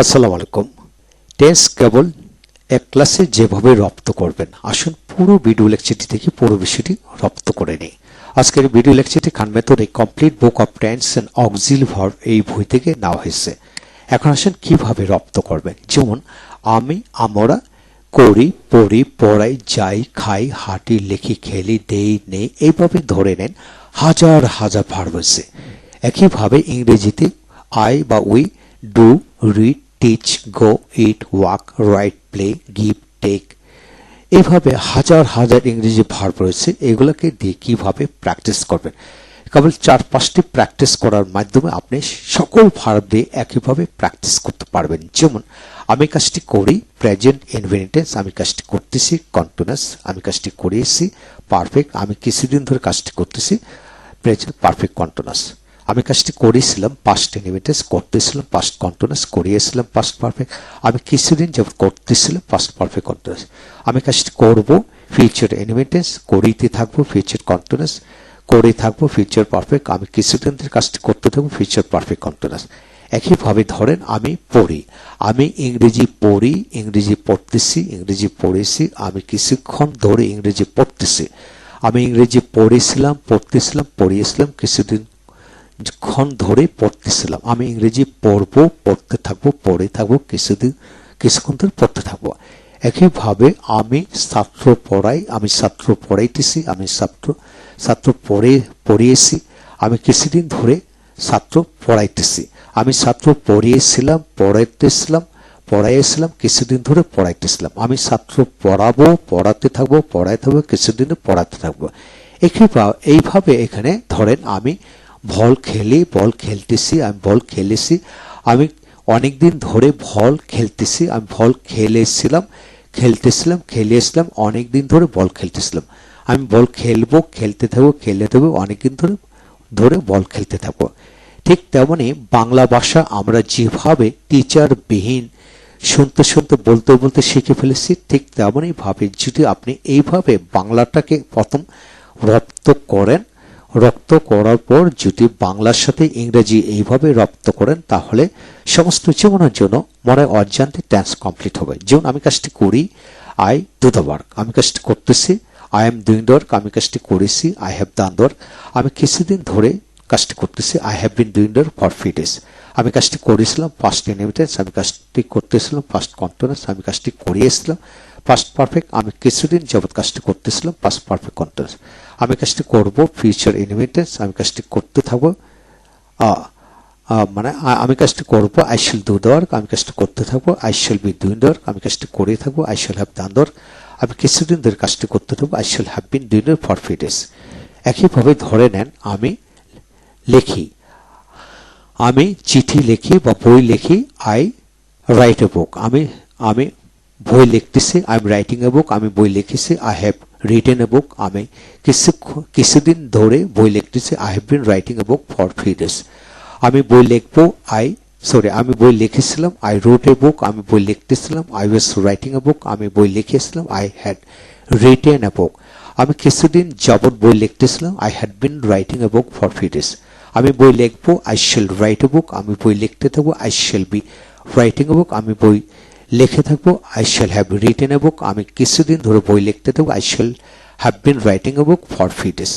আসসালামু আলাইকুম। টেন্স কেবল এক ক্লাসে যেভাবে রপ্ত করবেন। আসুন পুরো ভিডিও লেকচারটি থেকে পুরো বিষয়টি রপ্ত করে নিই। আজকের ভিডিও লেকচারটি খান মেথড এই complete book of tense and auxiliary verb এই বই থেকে নেওয়া হয়েছে। এখন আসেন কীভাবে রপ্ত করবেন? যেমন, আমি, আমরা, করি, পড়ি, পড়াই, যাই, খাই, হাঁটি, লেখি, খেলি, দেই, নেই, এইভাবে ধরে নেন হাজার হাজার ভার্ব আছে। একইভাবে ইংরেজিতে আই বা we do read teach go eat walk write play give take এইভাবে হাজার হাজার ইংরেজি ভার্ব রয়েছে এগুলোকে দিয়ে কীভাবে প্র্যাকটিস করবেন? কেবল চার পাঁচটি প্র্যাকটিস করার মাধ্যমে আপনি সকল ভার্ব দিয়ে একইভাবে প্র্যাকটিস করতে পারবেন। যেমন, আমি কাজটি করি প্রেজেন্ট ইনভেন্টেন্স আমি কাজটি করতেছি কন্টিনিউয়াস আমি কাজটি করিয়েছি পারফেক্ট আমি কিছুদিন ধরে কাজটি করতেছি প্রেজেন্ট পারফেক্ট কন্টিনিউয়াস আমি কাজটি করেছিলাম পাস্ট ইনভিটেন্স করতেছিলাম পাস্ট কন্টিনিউয়াস করিয়েছিলাম পাস্ট পারফেক্ট আমি কিছুদিন যখন করতেছিলাম পাস্ট পারফেক্ট কন্টিনিউয়াস আমি কাজটি করব ফিউচার ইনভিটেন্স করিতে থাকব ফিউচার কন্টিনিউয়াস করে থাকব ফিউচার পারফেক্ট আমি কিছুদিন ধরে কাজটি করতে থাকব ফিউচার পারফেক্ট কন্টিনিউয়াস একইভাবে ধরেন আমি পড়ি। আমি ইংরেজি পড়ি, ইংরেজি পড়তেছি, ইংরেজি পড়েছি। আমি কিছুক্ষণ ধরে ইংরেজি পড়তেছি। আমি ইংরেজি পড়েছিলাম, পড়তেছিলাম, পড়িয়েছিলাম, কিছুদিন ক্ষণ ধরে পড়তেছিলাম আমি ইংরেজি পড়ব, পড়তে থাকব, পড়ে থাকব, কিছুদিন, কিছুক্ষণ ধরে পড়তে থাকব। একইভাবে আমি ছাত্র পড়াই, আমি ছাত্র পড়াইতেছি, আমি ছাত্র ছাত্র পড়ে, পড়িয়েছি, আমি কিছুদিন ধরে ছাত্র পড়াইতেছি। আমি ছাত্র পড়িয়েছিলাম, পড়াইতেছিলাম, পড়াইয়েছিলাম, কিছুদিন ধরে পড়াইতেছিলাম। আমি ছাত্র পড়াবো, পড়াতে থাকব, পড়াইতে থাকব, কিছুদিন পড়াতে থাকব। একইভাবে, এইভাবে এখানে ধরেন আমি বল খেলি, বল খেলতেছি, আমি বল খেলেছি। আমি অনেক দিন ধরে বল খেলতেছি, আমি বল খেলেছিলাম, খেলতেছিলাম খেলিয়েছিলাম অনেক দিন ধরে বল খেলতেছিলাম। আমি বল খেলব, খেলতে থাকব খেলে থাকব অনেক দিন ধরে ধরে বল খেলতে থাকব। ঠিক তেমনি বাংলা ভাষা আমরা যেভাবে টিচার বিহীন শুনতে শুনতে, বলতে বলতে শিখে ফেলেছি, ঠিক তেমনই ভাবে যদি আপনি এইভাবে বাংলাটাকে প্রথম রপ্ত করেন রপ্ত করার পর যদি বাংলার সাথে ইংরেজি এইভাবে রপ্ত করেন, তাহলে সমস্ত জীবনের জন্য মনে অজান্তে ট্যান্স কমপ্লিট হবে। যেমন আমি কাজটি করি আই ডু দ্য ওয়ার্ক আমি কাজটি করতেছি আই এম ডুইং ওয়ার্ক আমি কাজটি করেছি আই হ্যাভ ডান ওয়ার্ক আমি কিছুদিন ধরে কাজটি করতেছি I have been doing the for few days আমি কাজটি করেছিলাম ফার্স্ট ইনভিটেন্স আমি কাজটি করতেছিলাম ফার্স্ট কন্টিনিউস আমি কাজটি করিয়েছিলাম। ফার্স্ট পারফেক্ট আমি কিছুদিন যাবৎ কাজটি করতেছিলাম ফার্স্ট পারফেক্ট কন্টিনিউস আমি কাজটি করব ফিউচার ইনভিটেন্স আমি কাজটি করতে থাকব। মানে আমি কাজটি করব আই শিল ডু দ্য আমি কাজটি করতে থাকব আই শিল বি ডুইং দ্য আমি কাজটি করে থাকব I shall have done the আমি কিছুদিন ধরে কাজটি করতে থাকব I shall have been doing for few days একইভাবে ধরে নেন, আমি লিখি। আমি চিঠি লিখি বা বই লিখি আই রাইট এ বুক আমি আমি বই লিখতেছি I am writing a book আমি বই লিখেছি I have written a book আমি কিছু কিছুদিন ধরে বই লিখতেছি I have been writing a book for three days আমি বই লিখব আই সরি আমি বই লিখেছিলাম আই রোট এ বুক আমি বই লিখতেছিলাম I was writing a book আমি বই লিখেছিলাম I had written a book আমি কিছুদিন যাবৎ বই লিখতেছিলাম I had been writing a book for three days আমি বই লিখব I shall write a book আমি বই লিখতে থাকব I shall be writing a book আমি বই লিখে থাকব I shall have written a book আমি কিছুদিন ধরে বই লিখতে থাকব I shall have been writing a book for few days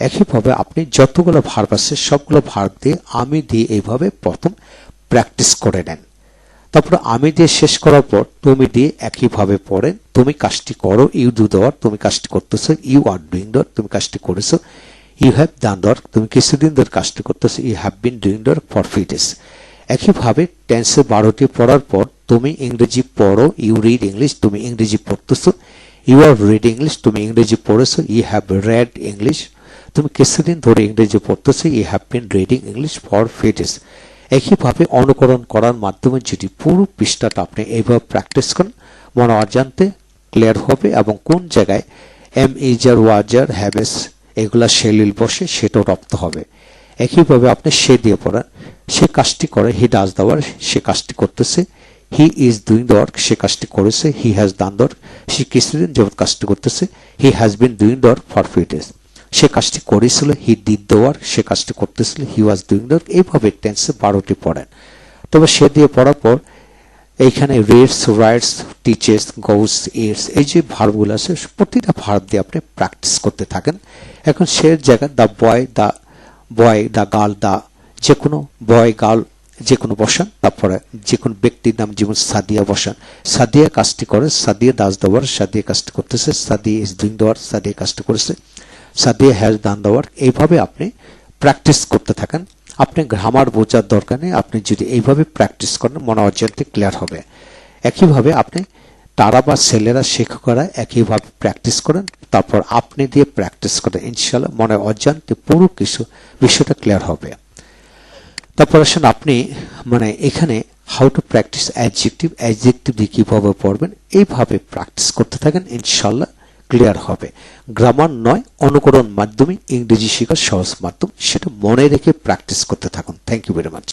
একইভাবে আপনি যতগুলো ভার্ব আছে, সবগুলো ভার্ব দিয়ে আমি দিয়ে এইভাবে প্রথম প্র্যাকটিস করে নেন। তারপর আমি দিয়ে শেষ করার পর তুমি দিয়ে একইভাবে পড়েন তুমি কাজটি করো ইউ ডু দেওয়ার তুমি কাজটি করতেছো ইউ আর ডুইং দর তুমি কাজটি করেছ ইউ হ্যাভ ডান দর তুমি কিছুদিন ধরে কাজটি করতেছো you have been doing the for few days একইভাবে টেন্সে বারোটি পড়ার পর তুমি ইংরেজি পড়ো ইউ রিড ইংলিশ তুমি ইংরেজি পড়তেছো ইউ আর রিড ইংলিশ তুমি ইংরেজি পড়েছো ইউ হ্যাভ রেড ইংলিশ তুমি কিছুদিন ধরে ইংরেজি পড়তেছো you have been reading English for few days একইভাবে অনুকরণ করার মাধ্যমে যদি পুরো পৃষ্ঠাটা আপনি এইভাবে প্র্যাকটিস করেন, মনে অজান্তে ক্লিয়ার হবে এবং কোন জায়গায় এম ইজার ওয়াজার হ্যাভেস এগুলা সেলিল বসে সেটাও রপ্ত হবে। একইভাবে আপনি সে দিয়ে পড়েন, সে কাজটি করে, হি ডাজ দ্য ওয়ার্ক, সে কাজটি করতেছে। He is doing the work, সে কাজটি করেছে, he has done the work, সে কিছুদিন যাবৎ কাজটি করতেছে, he has been doing the work for few days. সে কাজটি করেছিল, হি ডিড দ্য ওয়ার্ক, সে কাজটি করতেছিল, he was doing the work, এইভাবে টেন্সে বারোটি পড়েন। তবে সে দিয়ে পড়ার পর এইখানে reads writes teaches goes eats এই যে ভার্বগুলো আছে, প্রতিটা ভার্ব দিয়ে আপনি প্র্যাকটিস করতে থাকেন। এখন সে জায়গায় the boy the boy the girl the যে কোনো বয় গার্ল যে কোনো বসান, তারপরে যে কোনো ব্যক্তির নাম যেমন সাদিয়া বসান, সাদিয়া কাজটি করে, সাদিয়া দাস দেওয়ার সাদিয়া কাজটি করতেছে, সাদিয়া ইজ ডুইং দেওয়ার সাদিয়া কাজটি করেছে, সাদিয়া হ্যাজ দান দেওয়ার এইভাবে আপনি প্র্যাকটিস করতে থাকেন। আপনি গ্রামার বোঝার দরকার নেই। আপনি যদি এইভাবে প্র্যাকটিস করেন মনে অর্জনটি ক্লিয়ার হবে। একইভাবে আপনি তারা বা ছেলেরা শিক্ষকরা একইভাবে প্র্যাকটিস করেন, তারপর আপনি দিয়ে প্র্যাকটিস করেন ইনশাল্লাহ মনে অজান্তে পুরো কিছু বিষয়টা ক্লিয়ার হবে। তারপর আসেন আপনি মানে এখানে how to practice adjective adjective দিয়ে কীভাবে পড়বেন, এইভাবে প্র্যাকটিস করতে থাকেন ইনশাল্লাহ ক্লিয়ার হবে। গ্রামার নয়, অনুকরণ মাধ্যমে ইংরেজি শেখার সহজ মাধ্যম, সেটা মনে রেখে প্র্যাকটিস করতে থাকুন। Thank you very much